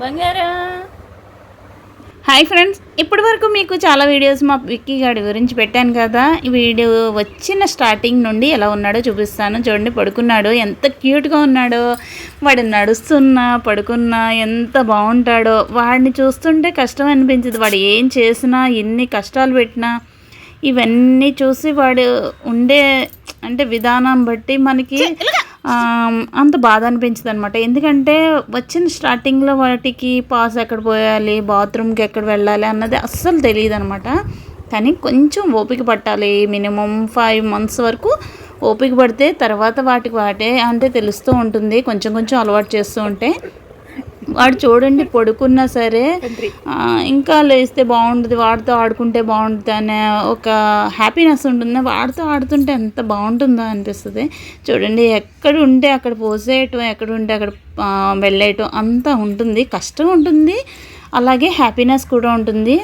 బంగారా. Hi friends ఇప్పటి వరకు మీకు చాలా వీడియోస్ మా విక్కీ గాడి గురించి పెట్టాను కదా. ఈ వీడియో వచ్చిన స్టార్టింగ్ నుండి ఎలా ఉన్నాడో చూపిస్తాను. చూడండి పడుకున్నాడు. ఎంత క్యూట్గా ఉన్నాడో. వాడు నడుస్తున్నా పడుకున్నా ఎంత బాగుంటాడో. వాడిని చూస్తుంటే కష్టం అనిపించదు. వాడు ఏం చేసినా ఎన్ని కష్టాలు పెట్టినా ఇవన్నీ చూసి వాడు ఉండే అంటే విధానం బట్టి మనకి అంత బాధ అనిపించదు అనమాట ఎందుకంటే వచ్చిన స్టార్టింగ్లో వాటికి పాస్ ఎక్కడ పోయాలి బాత్రూమ్కి ఎక్కడ వెళ్ళాలి అన్నది అస్సలు తెలియదు అనమాట కానీ కొంచెం ఓపిక పట్టాలి. మినిమం ఫైవ్ మంత్స్ వరకు ఓపిక పడితే తర్వాత వాటికి వాటే అంటే తెలుస్తూ ఉంటుంది. కొంచెం కొంచెం అలవాటు చేస్తూ ఉంటే వాడు చూడండి పడుకున్నా సరే ఇంకా లేస్తే బాగుంటుంది వాడితో ఆడుకుంటే బాగుంటుంది అనే ఒక హ్యాపీనెస్ ఉంటుంది. వాడితో ఆడుతుంటే ఎంత బాగుంటుందో అనిపిస్తుంది. చూడండి ఎక్కడ ఉంటే అక్కడ పోసేయటం ఎక్కడ ఉంటే అక్కడ వెళ్ళేయటం అంతా ఉంటుంది. కష్టం ఉంటుంది అలాగే హ్యాపీనెస్ కూడా ఉంటుంది.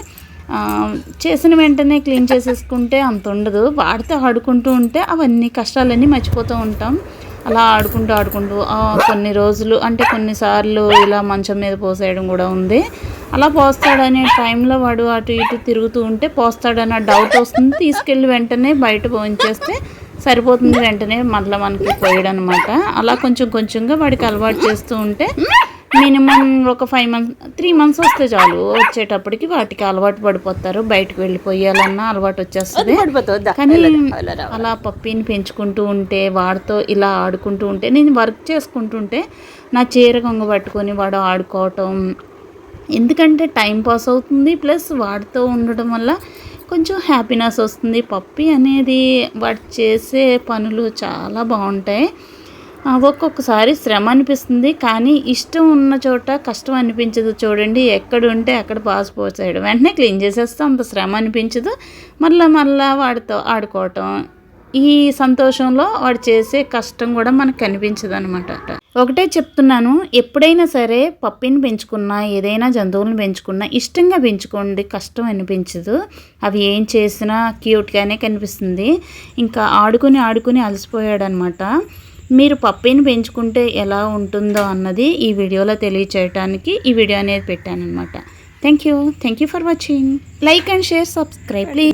చేసిన వెంటనే క్లీన్ చేసేసుకుంటే అంత ఉండదు. వాడితో ఆడుకుంటూ ఉంటే అవన్నీ కష్టాలన్నీ మర్చిపోతూ ఉంటాం. అలా ఆడుకుంటూ ఆడుకుంటూ కొన్ని రోజులు అంటే కొన్నిసార్లు ఇలా మంచం మీద పోసేయడం కూడా ఉంది. అలా పోస్తాడనే టైంలో వాడు అటు ఇటు తిరుగుతూ ఉంటే పోస్తాడన్న డౌట్ వస్తుంది. తీసుకెళ్ళి వెంటనే బయట పోయించేస్తే సరిపోతుంది వెంటనే మళ్ళీ మనకి పోయడనమాట అలా కొంచెం కొంచెంగా వాడికి అలవాటు చేస్తూ ఉంటే మినిమం ఒక ఫైవ్ మంత్స్ త్రీ మంత్స్ వస్తే చాలు. వచ్చేటప్పటికి వాటికి అలవాటు పడిపోతారు. బయటకు వెళ్ళిపోయాలన్నా అలవాటు వచ్చేస్తుంది. కానీ అలా పప్పీని పెంచుకుంటూ ఉంటే వాడితో ఇలా ఆడుకుంటూ ఉంటే నేను వర్క్ చేసుకుంటుంటే నా చీర కొంగ పట్టుకొని వాడు ఆడుకోవటం ఎందుకంటే టైం పాస్ అవుతుంది. ప్లస్ వాడితో ఉండడం వల్ల కొంచెం హ్యాపీనెస్ వస్తుంది. పప్పి అనేది వాడు చేసే పనులు చాలా బాగుంటాయి. ఒక్కొక్కసారి శ్రమ అనిపిస్తుంది కానీ ఇష్టం ఉన్న చోట కష్టం అనిపించదు చూడండి. ఎక్కడ ఉంటే అక్కడ పాస్ పోసేయడం. వెంటనే క్లీన్ చేసేస్తే అంత శ్రమ అనిపించదు. మళ్ళీ మళ్ళీ వాడితో ఆడుకోవటం ఈ సంతోషంలో వాడు చేసే కష్టం కూడా మనకు కనిపించదు అనమాట ఒకటే చెప్తున్నాను ఎప్పుడైనా సరే పప్పిని పెంచుకున్నా ఏదైనా జంతువులను పెంచుకున్నా ఇష్టంగా పెంచుకోండి కష్టం అనిపించదు. అవి ఏం చేసినా క్యూట్గానే కనిపిస్తుంది. ఇంకా ఆడుకుని ఆడుకుని అలసిపోయాడు అనమాట మీరు పప్పీని పెంచుకుంటే ఎలా ఉంటుందో అన్నది ఈ వీడియోలో తెలియచేయడానికి ఈ వీడియో అనేది పెట్టాను అనమాట thank you thank you for watching like and share subscribe please